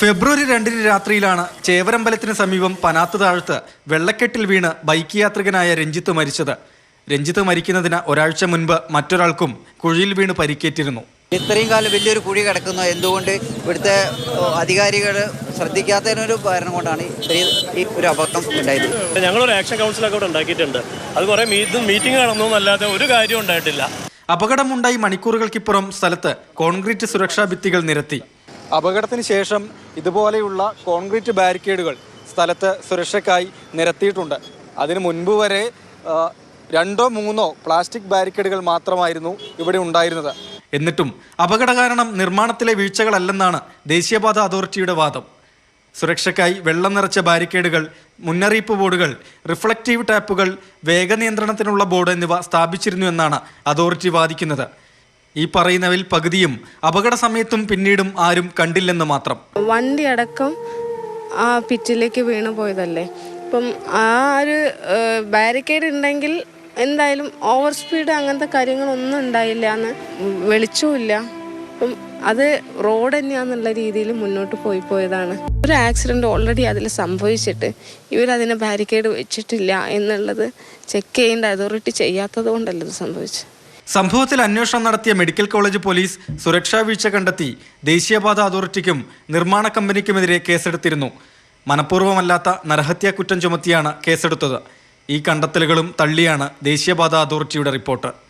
ഫെബ്രുവരി രണ്ടിന് രാത്രിയിലാണ് ചേവരമ്പലത്തിന് സമീപം പനാത്ത് താഴത്ത് വെള്ളക്കെട്ടിൽ വീണ് ബൈക്ക് യാത്രികനായ രഞ്ജിത്ത് മരിച്ചത്. രഞ്ജിത്ത് മരിക്കുന്നതിന് ഒരാഴ്ച മുൻപ് മറ്റൊരാൾക്കും കുഴിയിൽ വീണ് പരിക്കേറ്റിരുന്നു. ഇത്രയും കാലം വലിയൊരു കുഴി കിടക്കുന്നു. എന്തുകൊണ്ട് ഇവിടുത്തെ അധികാരികൾ ശ്രദ്ധിക്കാത്തതിനൊരു കാരണം കൊണ്ടാണ് ഇത്രയും ഈ ഒരു അപകടം ഉണ്ടായത്. ഞങ്ങളൊരു ആക്ഷൻ കൗൺസിലൊക്കെ ഇവിടെ ഉണ്ടാക്കിയിട്ടുണ്ട്. അത് കുറേ മീറ്റ് മീറ്റിംഗ് നടന്നു എന്നല്ലാതെ ഒരു കാര്യം ഉണ്ടായിട്ടില്ല. അപകടമുണ്ടായി മണിക്കൂറുകൾക്കിപ്പുറം സ്ഥലത്ത് കോൺക്രീറ്റ് സുരക്ഷാ ഭിത്തികൾ നിരത്തി. അപകടത്തിന് ശേഷം ഇതുപോലെയുള്ള കോൺക്രീറ്റ് ബാരിക്കേഡുകൾ സ്ഥലത്ത് സുരക്ഷയ്ക്കായി നിരത്തിയിട്ടുണ്ട്. അതിനു മുൻപ് വരെ രണ്ടോ മൂന്നോ പ്ലാസ്റ്റിക് ബാരിക്കേഡുകൾ മാത്രമായിരുന്നു ഇവിടെ ഉണ്ടായിരുന്നത്. എന്നിട്ടും അപകട കാരണം നിർമ്മാണത്തിലെ വീഴ്ചകളല്ലെന്നാണ് ദേശീയപാത അതോറിറ്റിയുടെ വാദം. സുരക്ഷയ്ക്കായി വെള്ളം നിറച്ച ബാരിക്കേഡുകൾ മുന്നറിയിപ്പ് ബോർഡുകൾ റിഫ്ലക്റ്റീവ് ടാപ്പുകൾ വേഗനിയന്ത്രണത്തിനുള്ള ബോർഡ് എന്നിവ സ്ഥാപിച്ചിരുന്നു എന്നാണ് അതോറിറ്റി വാദിക്കുന്നത്. ഈ പറയുന്നവയിൽ പകുതിയും അപകട സമയത്തും പിന്നീടും ആരും കണ്ടില്ലെന്ന് മാത്രം. വണ്ടി അടക്കം ആ പിറ്റിലേക്ക് വീണ് പോയതല്ലേ? ഇപ്പം ആ ഒരു ബാരിക്കേഡ് ഉണ്ടെങ്കിൽ എന്തായാലും ഓവർ സ്പീഡ് അങ്ങനത്തെ കാര്യങ്ങളൊന്നും ഉണ്ടായില്ല എന്ന് വെളിച്ചവും അപ്പം അത് റോഡ് തന്നെയാന്നുള്ള രീതിയിൽ മുന്നോട്ട് പോയി പോയതാണ്. ഒരു ആക്സിഡന്റ് ഓൾറെഡി അതിൽ സംഭവിച്ചിട്ട് ഇവരതിനെ ബാരിക്കേഡ് വെച്ചിട്ടില്ല എന്നുള്ളത് ചെക്ക് ചെയ്യേണ്ട അതോറിറ്റി ചെയ്യാത്തത് കൊണ്ടല്ല ഇത് സംഭവിച്ചത്. സംഭവത്തിൽ അന്വേഷണം നടത്തിയ മെഡിക്കൽ കോളേജ് പോലീസ് സുരക്ഷാ വീഴ്ച കണ്ടെത്തി ദേശീയപാത അതോറിറ്റിക്കും നിർമ്മാണ കമ്പനിക്കുമെതിരെ കേസെടുത്തിരുന്നു. മനഃപൂർവമല്ലാത്ത നരഹത്യാ കുറ്റം ചുമത്തിയാണ് കേസെടുത്തത്. ഈ കണ്ടെത്തലുകളും തള്ളിയാണ് ദേശീയപാത അതോറിറ്റിയുടെ റിപ്പോർട്ട്